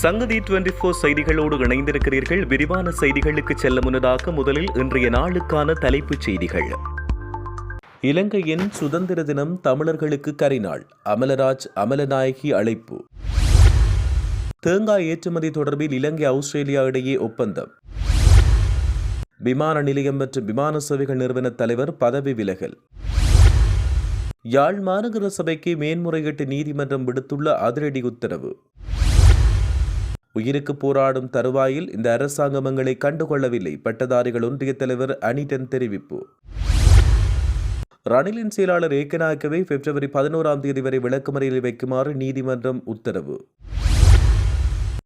சங்கதி twenty four செய்திகளோடு இணைந்திருக்கிறீர்கள். விரிவான செய்திகளுக்கு செல்ல முன்னதாக முதலில் இன்றைய நாளுக்கான தலைப்புச் செய்திகள். இலங்கையின் சுதந்திர தினம் தமிழர்களுக்கு கரிநாள். அமலராஜ் அமலநாயகி அழைப்பு. தேங்காய் ஏற்றுமதி தொடர்பில் இலங்கை ஆஸ்திரேலியா இடையே ஒப்பந்தம். விமான நிலையம் மற்றும் விமான சேவைகள் நிறுவன தலைவர் பதவி விலகல். யாழ் மாநகர சபைக்கு மேன்முறையீட்டு நீதிமன்றம் விடுத்துள்ள அதிரடி உத்தரவு. உயிருக்கு போராடும் தருவாயில் இந்த அரசாங்கம் எங்களை கண்டுகொள்ளவில்லை. பட்டதாரிகள் ஒன்றிய தலைவர் அனிடன் தெரிவிப்பு. ரணிலின் செயலாளர் ஏக்கநாயக்கவை பிப்ரவரி பதினோராம் தேதி வரை விளக்குமறையில் வைக்குமாறு நீதிமன்றம் உத்தரவு.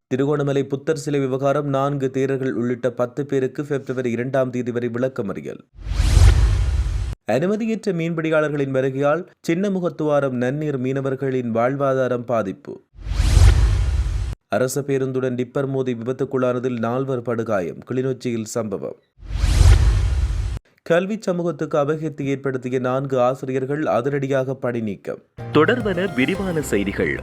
திருகோணமலை புத்தர் சிலை விவகாரம் நான்கு தேரர்கள் உள்ளிட்ட பத்து பேருக்கு பிப்ரவரி இரண்டாம் தேதி வரை விளக்கமறியல் அனுமதியற்ற மீன்பிடியாளர்களின் வருகையால் சின்ன முகத்துவாரம் நன்னீர் மீனவர்களின் வாழ்வாதாரம் பாதிப்பு. அரச பேருந்துடன் டிப்பர் மோதி விபத்துக்குள்ளானதில் நால்வர் படுகாயம். கிளிநொச்சியில் சம்பவம். கல்வி சமூகத்துக்கு அபகீர்த்தி ஏற்படுத்திய நான்கு ஆசிரியர்கள் அதிரடியாக பணி நீக்கம். தொடர்வன விரிவான செய்திகள்.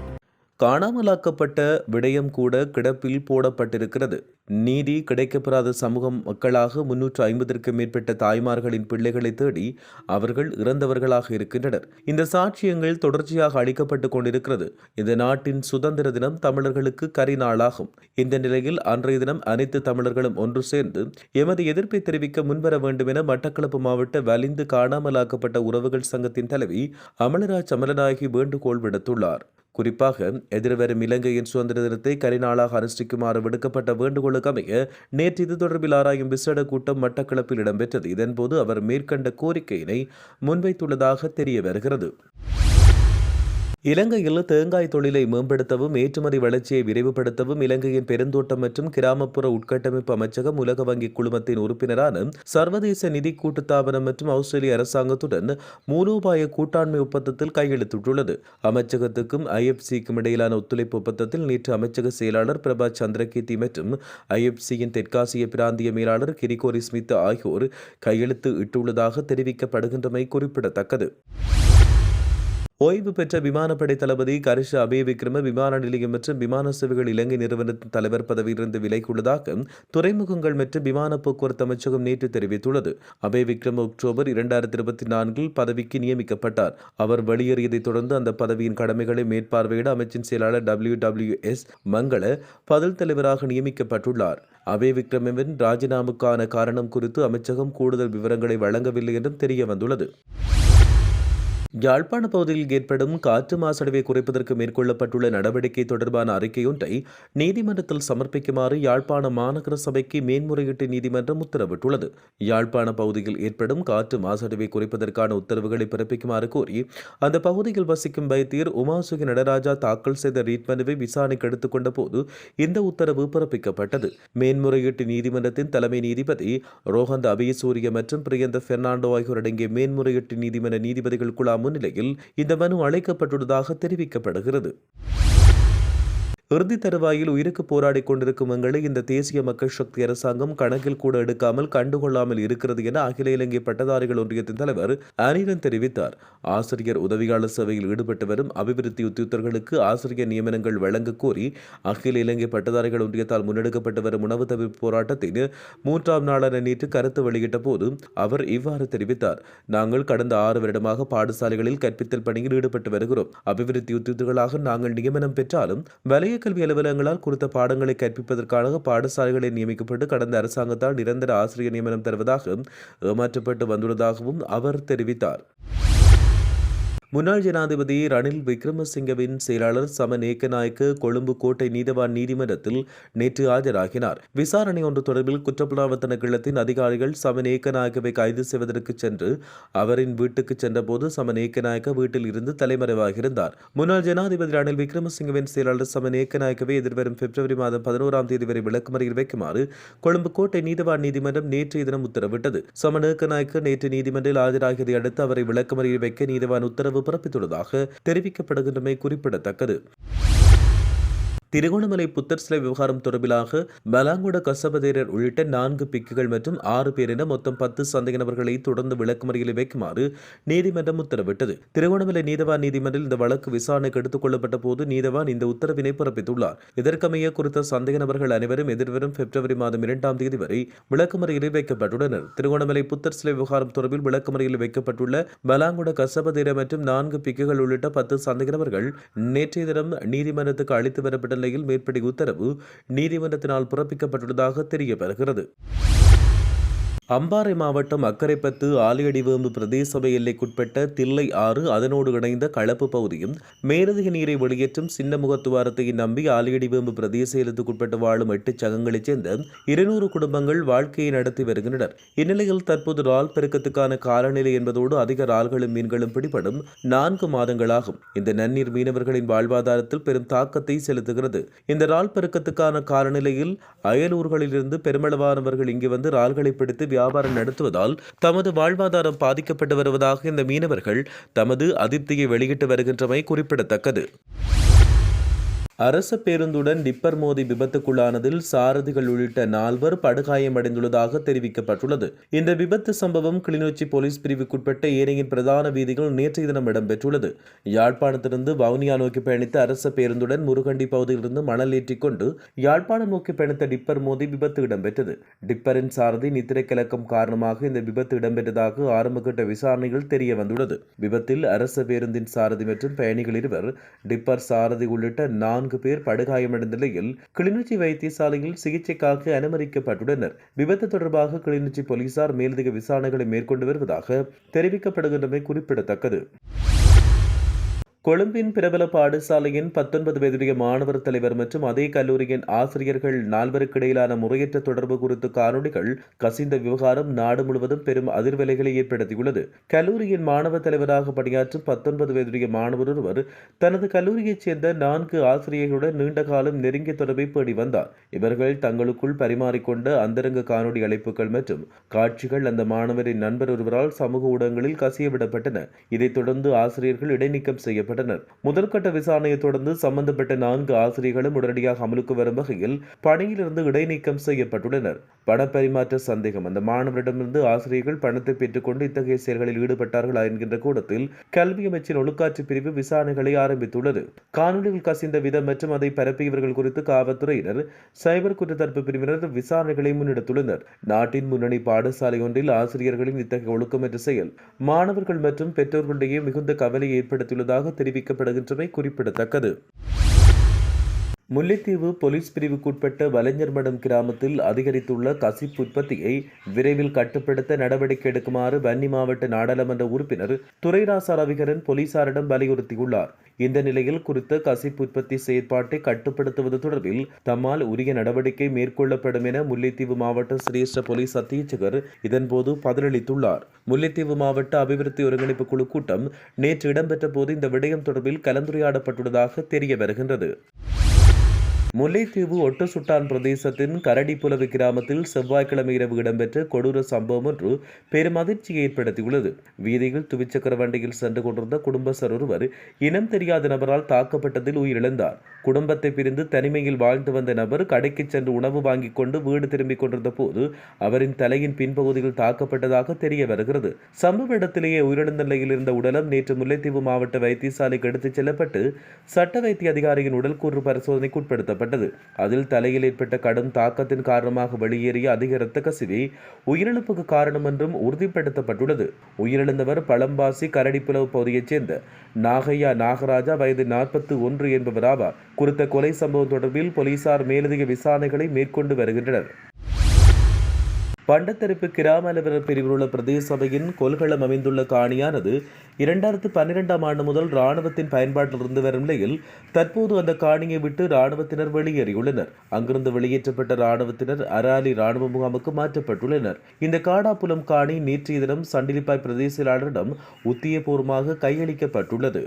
காணாமலாக்கப்பட்ட விடயம் கூட கிடப்பில் போடப்பட்டிருக்கிறது. நீதி கிடைக்கப்பெறாத சமூகம் மக்களாக முன்னூற்று ஐம்பதற்கும் மேற்பட்ட தாய்மார்களின் பிள்ளைகளை தேடி அவர்கள் இறந்தவர்களாக இருக்கின்றனர். இந்த சாட்சியங்கள் தொடர்ச்சியாக அளிக்கப்பட்டுக் கொண்டிருக்கிறது. இந்த நாட்டின் சுதந்திர தினம் தமிழர்களுக்கு கரிநாளாகும் இந்த நிலையில் அன்றைய தினம் அனைத்து தமிழர்களும் ஒன்று சேர்ந்து எமது எதிர்ப்பை தெரிவிக்க முன்வர வேண்டும் என மட்டக்களப்பு மாவட்ட வலிந்து காணாமலாக்கப்பட்ட உறவுகள் சங்கத்தின் தலைவி அமலராஜ் அமலநாயகி வேண்டுகோள் விடுத்துள்ளார். குறிப்பாக எதிர்வரும் இலங்கையின் சுதந்திர தினத்தை கரிநாளாக அனுஷ்டிக்குமாறு விடுக்கப்பட்ட வேண்டுகோளுக்கு அமைய நேற்று இது தொடர்பில் ஆராயும் விசேட கூட்டம் மட்டக்களப்பில் இடம்பெற்றது. இதன்போது அவர் மேற்கண்ட கோரிக்கையினை முன்வைத்துள்ளதாக தெரிய வருகிறது. இலங்கையில் தேங்காய் தொழிலை மேம்படுத்தவும் ஏற்றுமதி வளர்ச்சியை விரைவுபடுத்தவும் இலங்கையின் பெருந்தோட்டம் மற்றும் கிராமப்புற உட்கட்டமைப்பு அமைச்சகம் உலக வங்கி குழுமத்தின் உறுப்பினரான சர்வதேச நிதி கூட்டுத்தாபனம் மற்றும் ஆஸ்திரேலிய அரசாங்கத்துடன் மூலோபாய கூட்டாண்மை ஒப்பந்தத்தில் கையெழுத்திட்டுள்ளது. அமைச்சகத்துக்கும் ஐஎஃப்சிக்கும் இடையிலான ஒத்துழைப்பு ஒப்பந்தத்தில் நேற்று அமைச்சக செயலாளர் பிரபா சந்திரகீர்த்தி மற்றும் ஐஎஃப்சியின் தெற்காசிய பிராந்திய மேலாளர் கிரிகோரி ஸ்மித் ஆகியோர் கையெழுத்து இட்டுள்ளதாக தெரிவிக்கப்படுகின்றமை குறிப்பிடத்தக்கது. ஓய்வு பெற்ற விமானப்படை தளபதி கரிஷ அபய விக்ரம விமான நிலையம் மற்றும் விமான சேவைகள் இலங்கை நிறுவனத்தின் தலைவர் பதவியிலிருந்து விலகியுள்ளதாக துறைமுகங்கள் மற்றும் விமான போக்குவரத்து அமைச்சகம் நேற்று தெரிவித்துள்ளது. அபய விக்ரம அக்டோபர் இரண்டாயிரத்தி இருபத்தி நான்கில் பதவிக்கு நியமிக்கப்பட்டார். அவர் வெளியேறியதைத் தொடர்ந்து அந்த பதவியின் கடமைகளை மேற்பார்வையிட அமைச்சின் செயலாளர் டபிள்யூ டபிள்யூ எஸ் மங்கள பதில் தலைவராக நியமிக்கப்பட்டுள்ளார். அபய விக்ரமவின் ராஜினாமுக்கான காரணம் குறித்து அமைச்சகம் கூடுதல் விவரங்களை வழங்கவில்லை என்றும் தெரிய வந்துள்ளது யாழ்ப்பாண பகுதியில் ஏற்படும் காற்று மாசடைவை குறைப்பதற்கு மேற்கொள்ளப்பட்டுள்ள நடவடிக்கை தொடர்பான அறிக்கையொன்றை நீதிமன்றத்தில் சமர்ப்பிக்குமாறு யாழ்ப்பாண மாநகர சபைக்கு மேன்முறையீட்டு நீதிமன்றம் உத்தரவிட்டுள்ளது. யாழ்ப்பாண பகுதியில் ஏற்படும் காற்று மாசடைவை குறைப்பதற்கான உத்தரவுகளை பிறப்பிக்குமாறு கோரி அந்த பகுதியில் வசிக்கும் வைத்தியர் உமாசுகி நடராஜா தாக்கல் செய்த ரீட் மனுவை விசாரணைக்கு எடுத்துக்கொண்ட போது இந்த உத்தரவு பிறப்பிக்கப்பட்டது. மேன்முறையீட்டு நீதிமன்றத்தின் தலைமை நீதிபதி ரோஹந்த் அபயசூரிய மற்றும் பிரியந்த பெர்னாண்டோ ஆகியோர் அடங்கிய மேன்முறையீட்டு நீதிமன்ற நீதிபதிகள் குழாம் முன்னிலையில் இந்த மனு அழைக்கப்பட்டுள்ளதாக தெரிவிக்கப்படுகிறது. இறுதி தருவாயில் உயிருக்கு போராடி கொண்டிருக்கும் எங்களை இந்த தேசிய மக்கள் சக்தி அரசாங்கம் கணக்கில் கூட எடுக்காமல் கண்டுகொள்ளாமல் இருக்கிறது என அகில இலங்கை பட்டதாரிகள் ஒன்றியத்தின் தலைவர் அனிரன் தெரிவித்தார். ஆசிரியர் உதவியாளர் சேவையில் ஈடுபட்டு வரும் அபிவிருத்தி உத்தியோகர்களுக்கு ஆசிரியர் நியமனங்கள் வழங்க கோரி அகில இலங்கை பட்டதாரிகள் ஒன்றியத்தால் முன்னெடுக்கப்பட்டு வரும் உணவு தவிர்ப்பு போராட்டத்தின் மூன்றாம் நாளான நேற்று கருத்து வெளியிட்ட போது அவர் இவ்வாறு தெரிவித்தார். நாங்கள் கடந்த ஆறு வருடமாக பாடசாலைகளில் கற்பித்தல் பணியில் ஈடுபட்டு வருகிறோம். அபிவிருத்தி உத்தியோகர்களாக நாங்கள் நியமனம் பெற்றாலும் வலய கல்வி அலுவலகங்களால் குறித்த பாடங்களை கற்பிப்பதற்காக பாடசாலைகளை நியமிக்கப்பட்டு கடந்த அரசாங்கத்தால் நிரந்தர ஆசிரியர் நியமனம் தருவதாக ஏமாற்றப்பட்டு வந்துள்ளதாகவும் அவர் தெரிவித்தார். முன்னாள் ஜனாதிபதி ரணில் விக்ரமசிங்கவின் செயலாளர் சமன் ஏக்கநாயக்க கொழும்பு கோட்டை நீதவான் நீதிமன்றத்தில் நேற்று ஆஜராகினார். விசாரணை ஒன்று தொடர்பில் குற்றப்புலனாய்வு திணைக்களத்தின் அதிகாரிகள் சமன் ஏக்கநாயக்கவை கைது செய்வதற்கு சென்று அவரின் வீட்டுக்கு சென்றபோது சமன் ஏக்கநாயக்க வீட்டில் இருந்து தலைமறைவாகியிருந்தார். முன்னாள் ஜனாதிபதி ரணில் விக்ரமசிங்கவின் செயலாளர் சமன் ஏக்கநாயக்கவை எதிர்வரும் பிப்ரவரி மாதம் பதினோராம் தேதி வரை விளக்குமறையில் வைக்குமாறு கொழும்பு கோட்டை நீதவான் நீதிமன்றம் நேற்றைய தினம் உத்தரவிட்டது. சமன் ஏக்கநாயக்க நேற்று நீதிமன்றில் ஆஜராகியதை அடுத்து அவரை விளக்குமறையில் வைக்க நீதவான் உத்தரவு பிறப்பித்துள்ளதாக தெரிவிக்கப்படுகின்றமை குறிப்பிடத்தக்கது. திருகோணமலை புத்தர் சிலை விவகாரம் தொடர்பிலாக பலாங்குட கசபதேரர் உள்ளிட்ட நான்கு பிக்குகள் மற்றும் ஆறு பேர் என மொத்தம் பத்து சந்தேக நபர்களை தொடர்ந்து விளக்குமறியலில் வைக்குமாறு நீதிமன்றம் உத்தரவிட்டது. திருகோணமலை நீதவான் நீதிமன்றில் இந்த வழக்கு விசாரணைக்கு எடுத்துக் கொள்ளப்பட்ட போது நீதவான் இந்த உத்தரவினை பிறப்பித்துள்ளார். இதற்கமைய குறித்த சந்தேக நபர்கள் அனைவரும் எதிர்வரும் பிப்ரவரி மாதம் இரண்டாம் தேதி வரை விளக்குமறியலில் வைக்கப்பட்டுள்ளனர். திருகோணமலை புத்தர் சிலை விவகாரம் தொடர்பில் விளக்குமறியலில் வைக்கப்பட்டுள்ள பலாங்குட கசபதேர மற்றும் நான்கு பிக்குகள் உள்ளிட்ட பத்து சந்தேக நபர்கள் நேற்றைய தினம் நீதிமன்றத்துக்கு அளித்து வரப்பட்ட நிலையில் மேற்படி உத்தரவு நீதிமன்றத்தினால் பிறப்பிக்கப்பட்டுள்ளதாக தெரிய வருகிறது அம்பாறை மாவட்டம் அக்கரைப்பத்து ஆலியடிவேம்பு பிரதேச சபை எல்லைக்குட்பட்ட தில்லை ஆறு அதனோடு இணைந்த களப்பு பகுதியும் மேலதிக நீரை வெளியேற்றும் சின்ன முகத்துவாரத்தை நம்பி ஆலியடிவேம்பு பிரதேச எல்லைக்குட்பட்டு வாழும் எட்டு சகங்களைச் சேர்ந்த இருநூறு குடும்பங்கள் வாழ்க்கையை நடத்தி வருகின்றனர். இந்நிலையில் தற்போது ரால் பெருக்கத்துக்கான காலநிலை என்பதோடு அதிக ரால்களும் மீன்களும் பிடிபடும் நான்கு மாதங்களாகும். இந்த நன்னீர் மீனவர்களின் வாழ்வாதாரத்தில் பெரும் தாக்கத்தை செலுத்துகிறது. இந்த ரால் பெருக்கத்துக்கான காலநிலையில் அயலூர்களிலிருந்து பெருமளவானவர்கள் இங்கு வந்து ரால்களை பிடித்து வியாபாரம் நடத்துவதால் தமது வாழ்வாதாரம் பாதிக்கப்பட்டு வருவதாக இந்த மீனவர்கள் தமது அதிருப்தியை வெளியிட்டு வருகின்றமை குறிப்பிடத்தக்கது. அரச பேருந்துடன் டிப்பர் மோதி விபத்துக்குள்ளானதில் சாரதிகள் உள்ளிட்ட நால்வர் படுகாயமடைந்துள்ளதாக தெரிவிக்கப்பட்டுள்ளது. இந்த விபத்து சம்பவம் கிளிநொச்சி போலீஸ் பிரிவுக்குட்பட்ட ஏனையின் பிரதான வீதிகள் நேற்றைய தினம் இடம்பெற்றுள்ளது. யாழ்ப்பாணத்திலிருந்து வவுனியா நோக்கி பயணித்த அரச பேருந்துடன் முருகண்டி பகுதியிலிருந்து மணல் ஏற்றிக் கொண்டு யாழ்ப்பாணம் நோக்கி பயணித்த டிப்பர் மோதி விபத்து இடம்பெற்றது. டிப்பரின் சாரதி நித்திரை கலக்கம் காரணமாக இந்த விபத்து இடம்பெற்றதாக ஆரம்பகட்ட விசாரணைகள் தெரிய வந்துள்ளது. விபத்தில் அரச பேருந்தின் சாரதி மற்றும் பயணிகள் இருவர் டிப்பர் சாரதி உள்ளிட்ட நான்கு பேர் படுகாயமடைந்த நிலையில் கிளிநொச்சி வைத்தியசாலையில் சிகிச்சைக்காக அனுமதிக்கப்பட்டுள்ளனர். விபத்து தொடர்பாக கிளிநொச்சி போலீசார் மேலதிக விசாரணைகளை மேற்கொண்டு வருவதாக தெரிவிக்கப்படுகின்றமை குறிப்பிடத்தக்கது. கொழும்பின் பிரபல பாடசாலையின் பத்தொன்பது வயதுடைய மாணவர் தலைவர் மற்றும் அதே கல்லூரியின் ஆசிரியர்கள் நால்வருக்கிடையிலான முறையற்ற தொடர்பு குறித்து காணொலிகள் கசிந்த விவகாரம் நாடு முழுவதும் பெரும் அதிர்வலைகளை ஏற்படுத்தியுள்ளது. கல்லூரியின் மாணவர் தலைவராக பணியாற்றும் பத்தொன்பது வயதுடைய மாணவர் ஒருவர் தனது கல்லூரியைச் சேர்ந்த நான்கு ஆசிரியர்களுடன் நீண்ட காலம் நெருங்கிய தொடர்பை பேடி வந்தார். இவர்கள் தங்களுக்குள் பரிமாறிக்கொண்ட அந்தரங்க காணொலி அழைப்புகள் மற்றும் காட்சிகள் அந்த மாணவரின் நண்பர் ஒருவரால் சமூக ஊடகங்களில் கசியவிடப்பட்டன. இதைத் தொடர்ந்து ஆசிரியர்கள் இடைநீக்கம் செய்யப்பட்டனர். வருகின்றனர் முதற்கட்ட விசாரணையை தொடர்ந்து சம்பந்தப்பட்ட நான்கு ஆசிரியர்களும் உடனடியாக அமலுக்கு வரும் வகையில் பணியிலிருந்து இடைநீக்கம் செய்யப்பட்டுள்ளனர். பணப்பரிமாற்ற சந்தேகம். அந்த மாணவரிடமிருந்து ஆசிரியர்கள் பணத்தை பெற்றுக்கொண்டு இத்தகைய செயல்களில் ஈடுபட்டார்களா என்கின்ற கூடத்தில் கல்வி அமைச்சின் ஒழுக்காற்று பிரிவு விசாரணைகளை ஆரம்பித்துள்ளது. காணொலியில் கசிந்த விதம் மற்றும் அதை பரப்பியவர்கள் குறித்து காவல்துறையினர் சைபர் குற்றத்தடுப்பு பிரிவினர் விசாரணைகளை முன்னெடுத்துள்ளனர். நாட்டின் முன்னணி பாடசாலை ஒன்றில் ஆசிரியர்களின் இத்தகைய ஒழுக்கமற்ற செயல் மாணவர்கள் மற்றும் பெற்றோர்களிடையே மிகுந்த கவலை ஏற்படுத்தியுள்ளதாக தெரிவிக்கப்படுகின்றமை குறிப்பிடத்தக்கது. முல்லைத்தீவு போலீஸ் பிரிவுக்குட்பட்ட வலைஞர்மடம் கிராமத்தில் அதிகரித்துள்ள கசிப்பு உற்பத்தியை விரைவில் கட்டுப்படுத்த நடவடிக்கை எடுக்குமாறு வன்னி மாவட்ட நாடாளுமன்ற உறுப்பினர் துரைராசா ரவிகரன் போலீசாரிடம் வலியுறுத்தியுள்ளார். இந்த நிலையில் குறித்த கசிப்பு உற்பத்தி செயற்பாட்டை கட்டுப்படுத்துவது தொடர்பில் தம்மால் உரிய நடவடிக்கை மேற்கொள்ளப்படும் என முல்லைத்தீவு மாவட்ட சிரேஷ்ட போலீஸ் அத்தீட்சகர் இதன்போது பதிலளித்துள்ளார். முல்லைத்தீவு மாவட்ட அபிவிருத்தி ஒருங்கிணைப்பு குழு கூட்டம் நேற்று இடம்பெற்ற போது இந்த விடயம் தொடர்பில் கலந்துரையாடப்பட்டுள்ளதாக தெரிய வருகின்றது. முல்லைத்தீவு ஒட்டசுட்டான் பிரதேசத்தின் கரடிப்புலவு கிராமத்தில் செவ்வாய்க்கிழமை இரவு இடம்பெற்ற கொடூர சம்பவம் ஒன்று பெரும் அதிர்ச்சியை ஏற்படுத்தியுள்ளது. வீதியில் துவிச்சக்கர வண்டியில் சென்று கொண்டிருந்த குடும்பஸ்தர் ஒருவர் இனம் தெரியாத நபரால் தாக்கப்பட்டதில் உயிரிழந்தார். குடும்பத்தை பிரிந்து தனிமையில் வாழ்ந்து வந்த நபர் கடைக்கு சென்று உணவு வாங்கிக் கொண்டு வீடு திரும்பிக் கொண்டிருந்த போது அவரின் தலையின் பின்பகுதியில் தாக்கப்பட்டதாக தெரிய வருகிறது. சம்பவ இடத்திலேயே உயிரிழந்த நிலையில் இருந்த உடலம் நேற்று முல்லைத்தீவு மாவட்ட வைத்தியசாலைக்கு எடுத்துச் செல்லப்பட்டு சட்ட வைத்திய அதிகாரியின் உடல்கூறு பரிசோதனைக்கு உட்படுத்தப்பட்டது. அதில் தலையில் ஏற்பட்ட கடும் தாக்கத்தின் காரணமாக வெளியேறிய அதிக இரத்த கசிவே உயிரிழப்புக்கு காரணம் என்றும் உறுதிப்படுத்தப்பட்டுள்ளது. உயிரிழந்தவர் பழம்பாசி கரடிப்புலவு பகுதியைச் சேர்ந்த நாகையா நாகராஜா வயது நாற்பத்தி ஒன்று என்பவராவார். குறித்த கொலை சம்பவம் தொடர்பில் போலீசார் மேலதிக விசாரணைகளை மேற்கொண்டு வருகின்றனர். பண்டத்தரிப்பு கிராம அலுவலர் பிரிவில் உள்ள பிரதேச சபையின் கொள்களம் அமைந்துள்ள காணியானது இரண்டாயிரத்து பன்னிரெண்டாம் ஆண்டு முதல் இராணுவத்தின் பயன்பாட்டில் இருந்து வரும் நிலையில் தற்போது அந்த காணியை விட்டு இராணுவத்தினர் வெளியேறியுள்ளனர். அங்கிருந்து வெளியேற்றப்பட்ட இராணுவத்தினர் அராலி இராணுவ முகாமுக்கு மாற்றப்பட்டுள்ளனர். இந்த காடாப்புலம் காணி நேற்றைய தினம் சண்டிலிப்பாய் பிரதேச செயலாளரிடம் உத்தியபூர்வமாக கையளிக்கப்பட்டுள்ளது.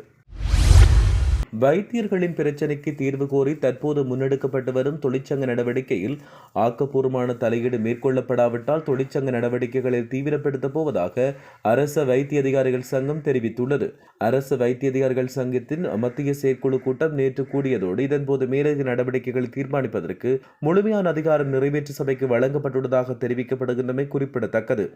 வைத்தியர்களின் பிரச்சினைக்கு தீர்வு கோரி தற்போது முன்னெடுக்கப்பட்டு வரும் தொழிற்சங்க நடவடிக்கையில் ஆக்கப்பூர்வமான தலையீடு மேற்கொள்ளப்படாவிட்டால் தொழிற்சங்க நடவடிக்கைகளை தீவிரப்படுத்தப் போவதாக அரச வைத்திய அதிகாரிகள் சங்கம் தெரிவித்துள்ளது. அரசு வைத்திய அதிகாரிகள் சங்கத்தின் மத்திய செயற்குழு கூட்டம் நேற்று கூடியதோடு இதன்போது மேலதிக நடவடிக்கைகளை தீர்மானிப்பதற்கு முழுமையான அதிகாரம் நிறைவேற்று சபைக்கு வழங்கப்பட்டுள்ளதாக தெரிவிக்கப்படுகின்றமை குறிப்பிடத்தக்கது.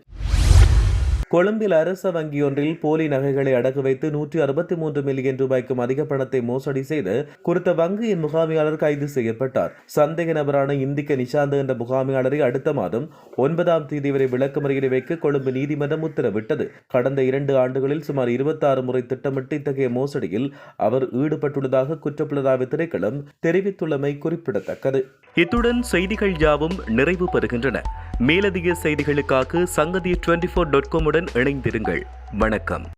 கொழும்பில் அரச வங்கியொன்றில் போலி நகைகளை அடகு வைத்து நூற்றி அறுபத்தி மூன்று மில்லியன் ரூபாய்க்கும் அதிக பணத்தை மோசடி செய்து குறித்த வங்கியின் முகாமியாளர் கைது செய்யப்பட்டார். சந்தேக நபரான இந்திக்க நிஷாந்த் என்ற முகாமியாளரை அடுத்த மாதம் ஒன்பதாம் தேதி வரை விளக்கமறியலை வைக்க கொழும்பு நீதிமன்றம் உத்தரவிட்டது. கடந்த இரண்டு ஆண்டுகளில் சுமார் இருபத்தாறு முறை திட்டமிட்டு இத்தகைய மோசடியில் அவர் ஈடுபட்டுள்ளதாக குற்றப்புலனாய்வு திணைக்களம் தெரிவித்துள்ளமை குறிப்பிடத்தக்கது. இத்துடன் செய்திகள் யாவும் நிறைவு பெறுகின்றன. மேலதிக செய்திகளுக்காக சங்கதி டுவெண்டி ஃபோர் டாட் காமுடன் இணைந்திருங்கள். வணக்கம்.